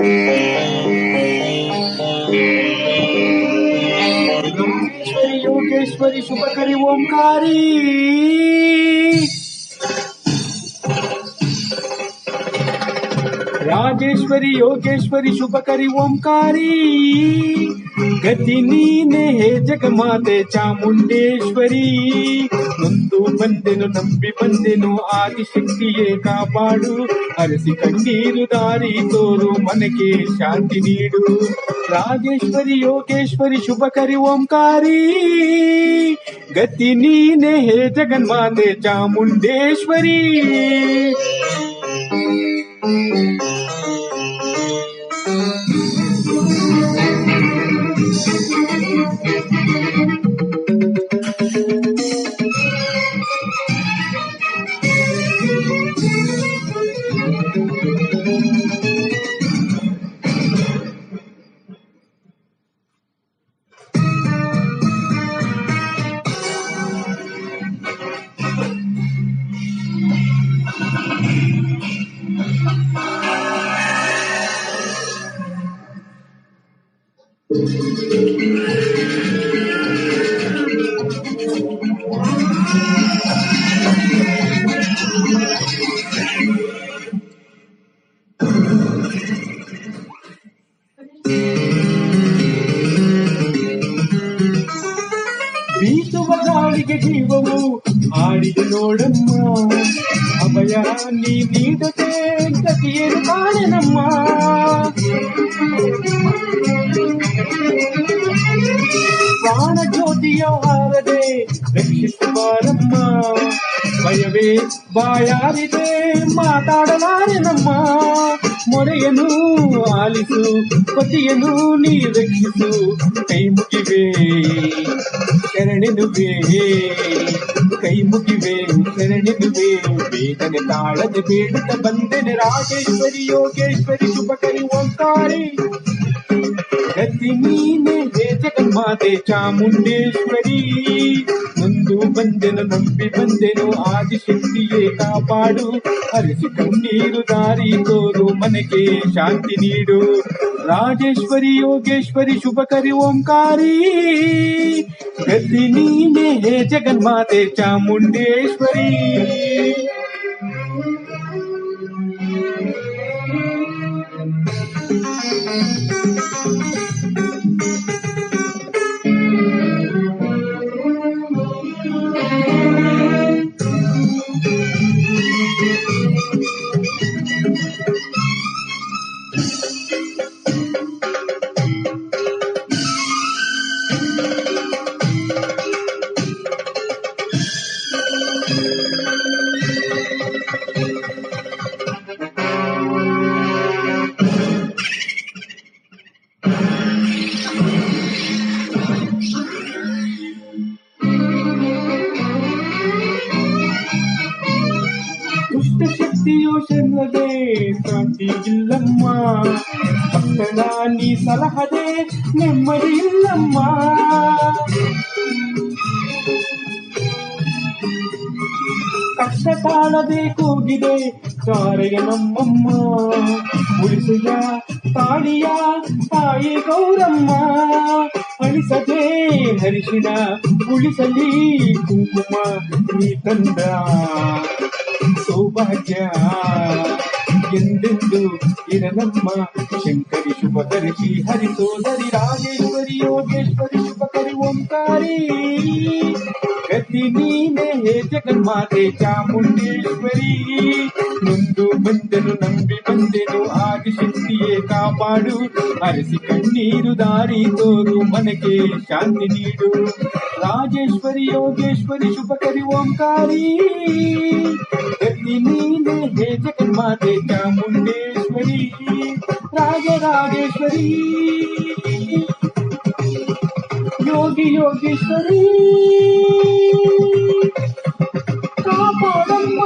योगेश्वरी ओंकारी। राजेश्वरी योगेश्वरी शुभकरी ओंकारी। ಗತಿ ನೀನೆ ಹೇ ಜಗಮಾತೆ ಚಾಮುಂಡೇಶ್ವರಿ. ಮುಂದು ಬಂದೆನು, ನಂಬಿ ಬಂದೆನು, ಆದಿಶಕ್ತಿಯೇ ಕಾಪಾಡು. ಅರಸಿ ಕಣ್ಣೀರು ದಾರಿ ತೋರು ಮನೆಗೆ ಶಾಂತಿ ನೀಡು. ರಾಜೇಶ್ವರಿ, ಯೋಗೇಶ್ವರಿ ಶುಭ ಕರಿ ಓಂಕಾರಿ. ಗತಿ ನೀನೆ ಹೇ ಜಗನ್ಮಾತೆ ಚಾಮುಂಡೇಶ್ವರಿ. ಬೀಸುವ ಗಾಳಿಗೆ ಜೀವವು ಆಡಿದ ನೋಡಮ್ಮ ಅಭಯ ನೀ ನೀಡದೆ ಗತಿಯೇನು ಕಾಣೆನಮ್ಮ ಪ್ರಾಣ ಜ್ಯೋತಿಯ ಹಾರದೆ ರಕ್ಷಿಸುವಾರಮ್ಮ ಭಯವೇ ಬಾಯಾರಿದೆ ಮಾತಾಡಲಾರೆನಮ್ಮ ಮೊರೆಯನು ಆಲಿಸು ಪತಿಯನು ನೀ ರಕ್ಷಿಸು ಕೈ ಮುಗಿವೆ ಶರಣೆನುವೆ ಕೈ ಮುಗಿವೆ ಶರಣೆನುವೆ ಬೇಗನೆ ತಾಳದೆ ಬೇಡುತ್ತ ಬಂದೆನೆ ರಾಜೇಶ್ವರಿ ಯೋಗೇಶ್ವರಿ ಶುಭಕರಿ ಓಂಕಾರಿ ಗತಿ ನೀನೆ ಹೇ ಜಗನ್ಮಾತೆ ಚಾಮುಂಡೇಶ್ವರಿ ನೊಂದು ಬಂದೆನು ನಂಬಿ ಬಂದೆನು ಆದಿಶಕ್ತಿಯೇ ಕಾಪಾಡು ಹರಿಸಿ ಕಣ್ಣೀರು ದಾರಿ ತೋರು ಮನೆಗೆ ಶಾಂತಿ ನೀಡು ರಾಜೇಶ್ವರಿ ಯೋಗೇಶ್ವರಿ ಶುಭಕರಿ ಓಂಕಾರಿ ಗತಿ ನೀನೆ ಹೇ ಜಗನ್ಮಾತೆ ಚಾಮುಂಡೇಶ್ವರಿ ದುಷ್ಟ ಶಕ್ತಿಯು ಶರಣದೆ ಶಾಂತಿ ಇಲ್ಲಮ್ಮ. ಭಕ್ತನ ನೀ ಸಲಹದೆ ನೆಮ್ಮದಿ ಇಲ್ಲಮ್ಮ. ಕಷ್ಟ ತಾಳದೆ ಕೂಗಿದೆ ಸಾರೆಯ ನಮ್ಮಮ್ಮ. ಉಳಿಸುಯ ತಾಳಿಯ ತಾಯಿ ಗೌರಮ್ಮ. ಅಳಿಸದೆ ಹರಿಶಿಣ ಉಳಿಸಲಿ ಕುಂಕುಮ ನೀ ತಂದ. ಸೌಭಾಗ್ಯ ಎಂದೆಂದು ಇರನಮ್ಮ ಶಂಕರಿ ಶುಭಕರಿಸಿ ಹರಿ ಸೋದರಿ ರಾಜೇಶ್ವರಿ ಯೋಗೇಶ್ವರಿ ಶುಭಕರಿ ಓಂಕಾರಿ ಗತಿ ನೀನೆ ಹೇ ಜಗನ್ಮಾತೆ ಚಾಮುಂಡೇಶ್ವರಿ ನೊಂದು ಬಂದೆನು ನಂಬಿ ಬಂದೆನು ಆದಿಶಕ್ತಿಯೇ ಕಾಪಾಡು ಹರಿಸಿ ಕಣ್ಣೀರು ದಾರಿ ತೋರು ಮನೆಗೆ ಶಾಂತಿ ನೀಡು राजेश्वरी योगेश्वरी शुभ करी ओंकारी हे जगन्माते चामुंडेश्वरी। राजे राजेश्वरी योगी योगेश्वरी। कापाडम्मा